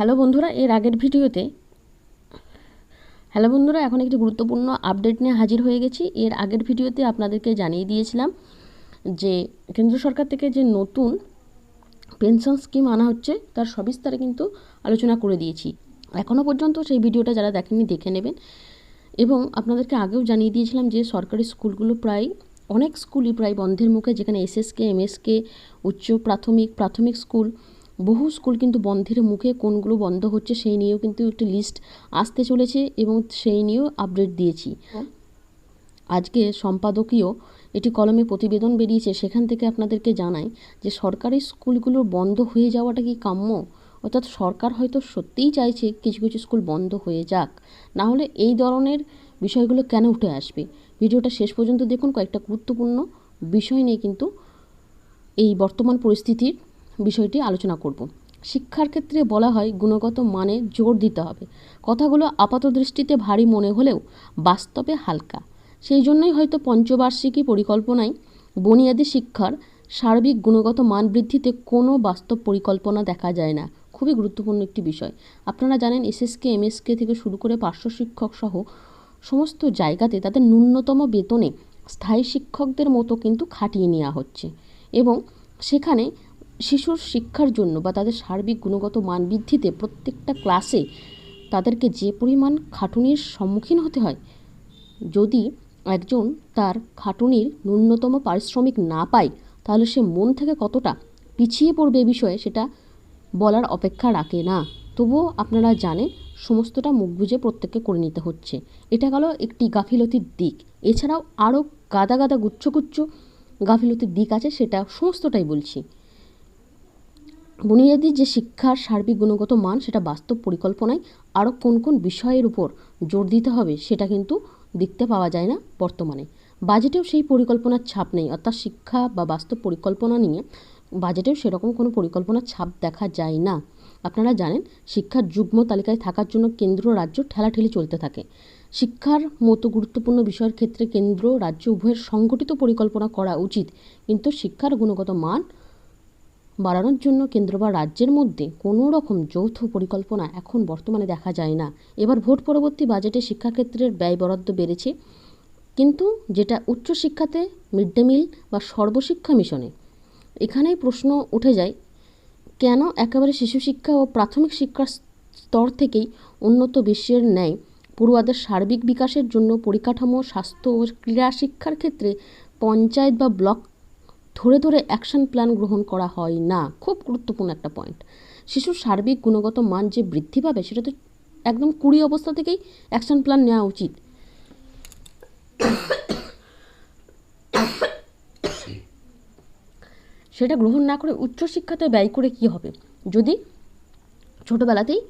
Hello বন্ধুরা, এর আগের ভিডিওতে হ্যালো বন্ধুরা, এখন একটি গুরুত্বপূর্ণ আপডেট নিয়ে হাজির হয়ে গেছি। এর আগের ভিডিওতে আপনাদেরকে জানিয়ে দিয়েছিলাম যে কেন্দ্র সরকার থেকে যে নতুন পেনশন স্কিম আনা হচ্ছে, তার সবিস্তারে কিন্তু আলোচনা করে দিয়েছি। এখনও পর্যন্ত সেই ভিডিওটা যারা দেখেননি, দেখে নেবেন। এবং আপনাদেরকে আগেও জানিয়ে দিয়েছিলাম যে সরকারি স্কুলগুলো প্রায়, অনেক স্কুলই প্রায় বন্ধের মুখে, যেখানে এসএসকে, এমএসকে, উচ্চ প্রাথমিক প্রাথমিক স্কুল বহু স্কুল কিন্তু বন্ধের মুখে কোনগুলো বন্ধ হচ্ছে সেই নিয়েও কিন্তু একটি লিস্ট আসতে চলেছে এবং সেই নিয়েও আপডেট দিয়েছি। আজকে সম্পাদকীয় এটি কলমে প্রতিবেদন বেরিয়েছে, সেখান থেকে আপনাদেরকে জানাই যে সরকারি স্কুলগুলো বন্ধ হয়ে যাওয়াটা কি কাম্য? অর্থাৎ সরকার হয়তো সত্যিই চাইছে কিছু কিছু স্কুল বন্ধ হয়ে যাক। না হলে এই ধরনের বিষয়গুলো কেন উঠে আসবে? ভিডিওটা শেষ পর্যন্ত দেখুন, কয়েকটা গুরুত্বপূর্ণ বিষয় নিয়ে কিন্তু এই বর্তমান পরিস্থিতির বিষয়টি আলোচনা করব। শিক্ষার ক্ষেত্রে বলা হয়, গুণগত মানে জোর দিতে হবে। কথাগুলো আপাত দৃষ্টিতে ভারী মনে হলেও বাস্তবে হালকা। সেই জন্যই হয়তো পঞ্চবার্ষিকী পরিকল্পনায় বুনিয়াদী শিক্ষার সার্বিক গুণগত মান বৃদ্ধিতে কোনো বাস্তব পরিকল্পনা দেখা যায় না। খুবই গুরুত্বপূর্ণ একটি বিষয়। আপনারা জানেন, এসএসকে, এমএসকে থেকে শুরু করে পার্শ্ব শিক্ষক সহ সমস্ত জায়গাতে তাদের ন্যূনতম বেতনে স্থায়ী শিক্ষকদের মতো কিন্তু খাটিয়ে নেওয়া হচ্ছে। এবং সেখানে শিশুর শিক্ষার জন্য বা তাদের সার্বিক গুণগত মান বৃদ্ধিতে প্রত্যেকটা ক্লাসে তাদেরকে যে পরিমাণ খাটুনির সম্মুখীন হতে হয়, যদি একজন তার খাটুনির ন্যূনতম পারিশ্রমিক না পায়, তাহলে সে মন থেকে কতটা পিছিয়ে পড়বে এ বিষয়ে সেটা বলার অপেক্ষা রাখে না। তবুও আপনারা জানেন, সমস্তটা মুখ বুঝে প্রত্যেককে করে নিতে হচ্ছে। এটা গেল একটি গাফিলতির দিক। এছাড়াও আরও গাদা গাদা গুচ্ছ গুচ্ছ গাফিলতির দিক আছে, সেটা সমস্তটাই বলছি। বুনিয়াদী যে শিক্ষার সার্বিক গুণগত মান, সেটা বাস্তব পরিকল্পনায় আরও কোন কোন বিষয়ের উপর জোর দিতে হবে, সেটা কিন্তু দেখতে পাওয়া যায় না বর্তমানে। বাজেটেও সেই পরিকল্পনার ছাপ নেই, অর্থাৎ শিক্ষা বা বাস্তব পরিকল্পনা নিয়ে বাজেটেও সেরকম কোনো পরিকল্পনার ছাপ দেখা যায় না। আপনারা জানেন, শিক্ষার যুগ্ম তালিকায় থাকার জন্য কেন্দ্র রাজ্য ঠেলাঠেলি চলতে থাকে। শিক্ষার মতো গুরুত্বপূর্ণ বিষয়ের ক্ষেত্রে কেন্দ্র রাজ্য উভয়ের সংগঠিত পরিকল্পনা করা উচিত, কিন্তু শিক্ষার গুণগত মান বাড়ানোর জন্য কেন্দ্র বা রাজ্যের মধ্যে কোনো রকম যৌথ পরিকল্পনা এখন বর্তমানে দেখা যায় না। এবার ভোট পরবর্তী বাজেটে শিক্ষাক্ষেত্রের ব্যয় বরাদ্দ বেড়েছে, কিন্তু যেটা উচ্চশিক্ষাতে মিড ডে মিল বা সর্বশিক্ষা মিশনে। এখানেই প্রশ্ন উঠে যায়, কেন একেবারে শিশু শিক্ষা ও প্রাথমিক শিক্ষার স্তর থেকেই উন্নত বিশ্বের ন্যায় পড়ুয়াদের সার্বিক বিকাশের জন্য পরিকাঠামো, স্বাস্থ্য ও ক্রীড়া শিক্ষার ক্ষেত্রে পঞ্চায়েত বা ব্লক ধরে ধরে অ্যাকশন প্ল্যান গ্রহণ করা হয় না। খুব গুরুত্বপূর্ণ একটা পয়েন্ট শিশুর সার্বিক গুণগত মান যে বৃদ্ধি পাবে, সেটা তো একদম কুড়ি অবস্থা থেকেই অ্যাকশন প্ল্যান নেওয়া উচিত। সেটা গ্রহণ না করে উচ্চশিক্ষাতে ব্যয় করে কি হবে? যদি ছোটোবেলাতেই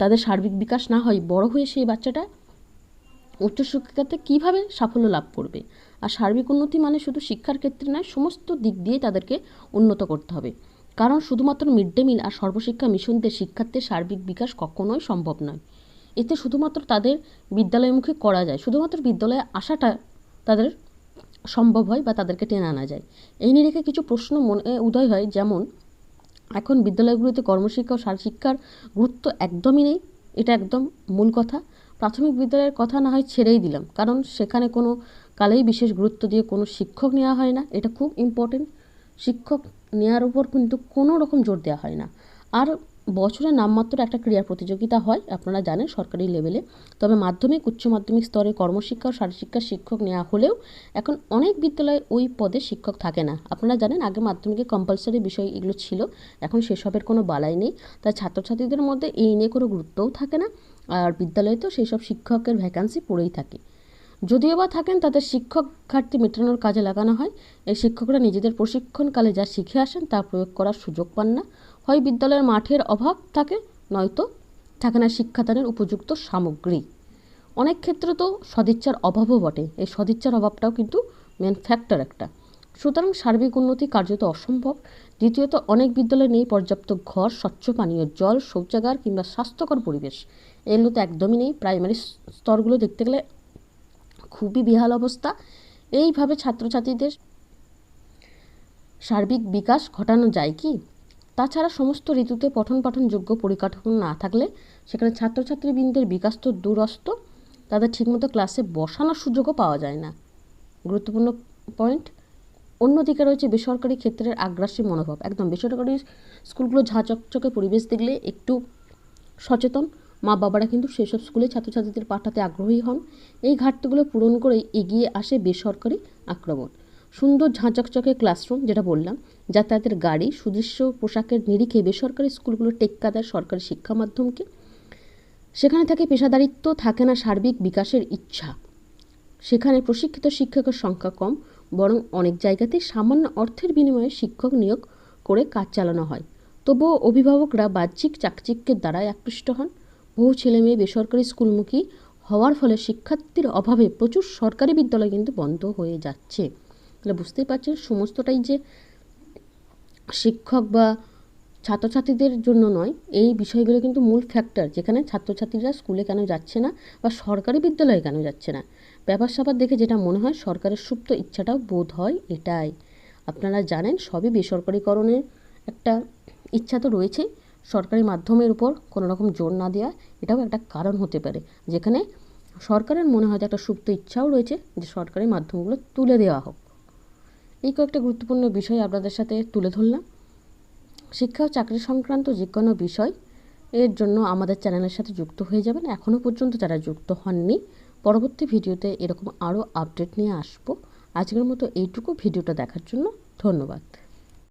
তাদের সার্বিক বিকাশ না হয়, বড় হয়ে সেই বাচ্চাটা উচ্চশিক্ষাতে কীভাবে সাফল্য লাভ করবে? আর সার্বিক উন্নতি মানে শুধু শিক্ষার ক্ষেত্রে নয়, সমস্ত দিক দিয়ে তাদেরকে উন্নত করতে হবে। কারণ শুধুমাত্র মিড ডে মিল আর সর্বশিক্ষা মিশনদের শিক্ষার্থীর সার্বিক বিকাশ কখনোই সম্ভব নয়। এতে শুধুমাত্র তাদের বিদ্যালয়মুখী করা যায়, শুধুমাত্র বিদ্যালয়ে আসাটা তাদের সম্ভব হয় বা তাদেরকে টেনে আনা যায়। এই নিয়ে রেখে কিছু প্রশ্ন মনে, উদয় হয়, যেমন, এখন বিদ্যালয়গুলিতে কর্মশিক্ষা ও শিক্ষার গুরুত্ব একদমই নেই, এটা একদম মূল কথা। প্রাথমিক বিদ্যালয়ের কথা না হয় ছেড়েই দিলাম। কারণ সেখানে কোনো কালেই বিশেষ গুরুত্ব দিয়ে কোনো শিক্ষক নেওয়া হয় না। এটা খুব ইম্পর্টেন্ট শিক্ষক নেওয়ার উপর কিন্তু কোনো রকম জোর দেওয়া হয় না। আর বছরে নামমাত্র একটা ক্রীড়া প্রতিযোগিতা হয়, আপনারা জানেন সরকারি লেভেলে তবে মাধ্যমিক, উচ্চ মাধ্যমিক স্তরে কর্মশিক্ষা ও শারীরশিক্ষার শিক্ষক নেওয়া হলেও এখন অনেক বিদ্যালয়ে ওই পদে শিক্ষক থাকে না। আপনারা জানেন আগে মাধ্যমিকে কম্পালসারি বিষয় এগুলো ছিল, এখন সেসবের কোনো বালাই নেই। তাই ছাত্রছাত্রীদের মধ্যে এই নিয়ে কোনো গুরুত্বও থাকে না। আর বিদ্যালয়ে তো সেই সব শিক্ষকের ভ্যাকান্সি পড়েই থাকে। যদিও বা থাকেন, তাদের শিক্ষক ঘাটতি মেটানোর কাজে লাগানো হয়। এই শিক্ষকরা নিজেদের প্রশিক্ষণকালে যা শিখে আসেন তা প্রয়োগ করার সুযোগ পান না। হয় বিদ্যালয়ের মাঠের অভাব থাকে, নয়তো থাকে না শিক্ষাদানের উপযুক্ত সামগ্রী। অনেক ক্ষেত্রে তো সদিচ্ছার অভাবও বটে। এই সদিচ্ছার অভাবটাও কিন্তু মেন ফ্যাক্টর একটা। সুতরাং সার্বিক উন্নতি কার্যত অসম্ভব। দ্বিতীয়ত, অনেক বিদ্যালয়ে নেই পর্যাপ্ত ঘর, স্বচ্ছ পানীয় জল, শৌচাগার কিংবা স্বাস্থ্যকর পরিবেশ। এগুলো তো একদমই নেই। প্রাইমারি স্তরগুলো দেখতে গেলে খুবই বিহাল অবস্থা। এইভাবে ছাত্রছাত্রীদের সার্বিক বিকাশ ঘটানো যায় কি? তাছাড়া সমস্ত ঋতুতে পঠন পাঠনযোগ্য পরিকাঠামো না থাকলে সেখানে ছাত্রছাত্রীবৃন্দের বিকাশ তো দূরস্ত। তাদের ঠিকমতো ক্লাসে বসানোর সুযোগও পাওয়া যায় না। গুরুত্বপূর্ণ পয়েন্ট অন্যদিকে রয়েছে বেসরকারি ক্ষেত্রের আগ্রাসী মনোভাব। একদম বেসরকারি স্কুলগুলো ঝাঁচকচকে পরিবেশ দেখলে একটু সচেতন। মা বাবারা কিন্তু সেসব স্কুলে ছাত্রছাত্রীদের পাঠাতে আগ্রহী হন। এই ঘাটতিগুলো পূরণ করেই এগিয়ে আসে বেসরকারি আক্রমণ। সুন্দর ঝাঁচকচকে ক্লাসরুম, যেটা বললাম, যাতায়াতের গাড়ি, সুদৃশ্য পোশাকের নিরিখে বেসরকারি স্কুলগুলো টেক্কা দেয় সরকারি শিক্ষা মাধ্যমকে। সেখানে থাকে পেশাদারিত্ব, থাকে না সার্বিক বিকাশের ইচ্ছা। সেখানে প্রশিক্ষিত শিক্ষকের সংখ্যা কম, বরং অনেক জায়গাতেই সামান্য অর্থের বিনিময়ে শিক্ষক নিয়োগ করে কাজ চালানো হয়। তবুও অভিভাবকরা বাহ্যিক চাকচিক্যের দ্বারাই আকৃষ্ট হন। বহু ছেলেমেয়ে বেসরকারি স্কুলমুখী হওয়ার ফলে শিক্ষার্থীর অভাবে প্রচুর সরকারি বিদ্যালয় কিন্তু বন্ধ হয়ে যাচ্ছে। তাহলে বুঝতেই পারছেন সমস্তটাই যে শিক্ষক বা ছাত্রছাত্রীদের জন্য নয়, এই বিষয়গুলো কিন্তু মূল ফ্যাক্টর যেখানে ছাত্রছাত্রীরা স্কুলে কেন যাচ্ছে না বা সরকারি বিদ্যালয়ে কেন যাচ্ছে না। ব্যাপার স্যাপার দেখে যেটা মনে হয় সরকারের সুপ্ত ইচ্ছাটাও বোধ হয় এটাই। আপনারা জানেন সবই বেসরকারিকরণের একটা ইচ্ছা তো রয়েছেই। সরকারি মাধ্যমের উপর কোনো রকম জোর না দেওয়া, এটাও একটা কারণ হতে পারে। যেখানে সরকারের মনে হয় যে একটা সুপ্ত ইচ্ছাও রয়েছে যে সরকারি মাধ্যমগুলো তুলে দেওয়া হোক। এই কয়েকটা গুরুত্বপূর্ণ বিষয় আপনাদের সাথে তুলে ধরলাম। শিক্ষা ও চাকরি সংক্রান্ত যে কোনো বিষয়, এর জন্য আমাদের চ্যানেলের সাথে যুক্ত হয়ে যাবেন। এখনও পর্যন্ত যারা যুক্ত হননি, পরবর্তী ভিডিওতে এরকম আরও আপডেট নিয়ে আসব। আজকের মতো এইটুকু ভিডিওটা দেখার জন্য ধন্যবাদ।